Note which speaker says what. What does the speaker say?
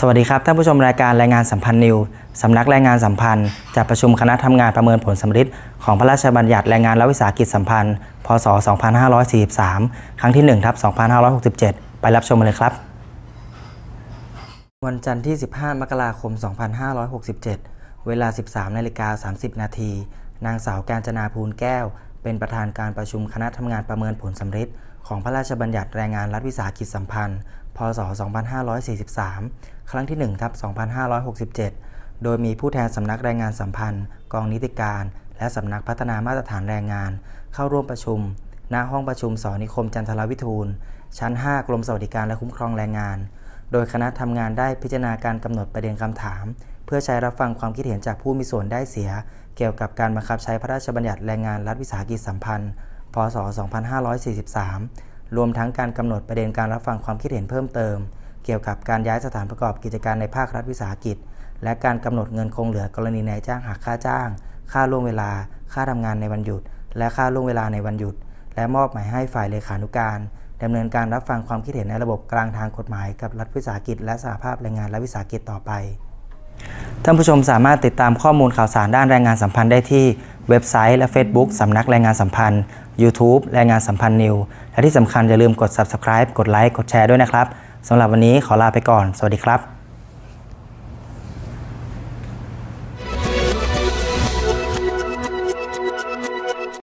Speaker 1: สวัสดีครับท่านผู้ชมรายการรายงานสัมพันธ์นิวสำนักรายงานสัมพันธ์จัดประชุมคณะทำงานประเมินผลสำฤทธิ์ของพระราชบัญญัติแรงงานและวิสาหกิจสัมพันธ์ พศ 2543 ครั้งที่1ทับ2567 ไปรับชมเลยครับ วันจันทร์ที่ 15 มกราคม 2567 เวลา 13นาฬิกา30 นาที นางสาวการจนาภูลแก้ว เป็นประธานการประชุมคณะทำงานประเมินผลสำฤทธิ์ของพระราชบัญญัติแรงงานรัฐวิสาหกิจสัมพันธ์ พศ 2543 ครั้งที่1ทับ2567 โดยมีผู้แทนสำนักแรงงานสัมพันธ์ กองนิติการ และสำนักพัฒนามาตรฐานแรงงาน เข้าร่วมประชุม ณ ห้องประชุมสนิคมจันทรวิทูล ชั้น 5 กรมสวัสดิการและคุ้มครองแรงงาน โดยคณะทำงานได้พิจารณาการกำหนดประเด็นคำถาม เพื่อใช้รับฟังความคิดเห็นจากผู้มีส่วนได้เสีย เกี่ยวกับการบังคับใช้พระราชบัญญัติแรงงานรัฐวิสาหกิจสัมพันธ์ พศ 2543 รวมทั้งการกำหนดประเด็นการรับฟังความคิดเห็นเพิ่มเติม เกี่ยวกับการย้ายสถานประกอบกิจการในภาครัฐวิสาหกิจ และการกำหนดเงินคงเหลือกรณีนายจ้างหักค่าจ้าง ค่าล่วงเวลา ค่าทำงานในวันหยุด และค่าล่วงเวลาในวันหยุด และมอบหมายให้ฝ่ายเลขานุการดำเนินการรับฟังความคิดเห็นในระบบกลางทางกฎหมายกับรัฐวิสาหกิจและสหภาพแรงงานและวิสาหกิจต่อไป ท่านผู้ชมสามารถติดตามข้อมูลข่าวสารด้านแรงงานสัมพันธ์ได้ที่เว็บไซต์และ Facebook สำนักแรงงานสัมพันธ์ YouTube แรงงานสัมพันธ์นิว และที่สำคัญอย่าลืมกด Subscribe กดไลค์กดแชร์ด้วยนะครับสำหรับวันนี้ขอลาไปก่อน สวัสดีครับ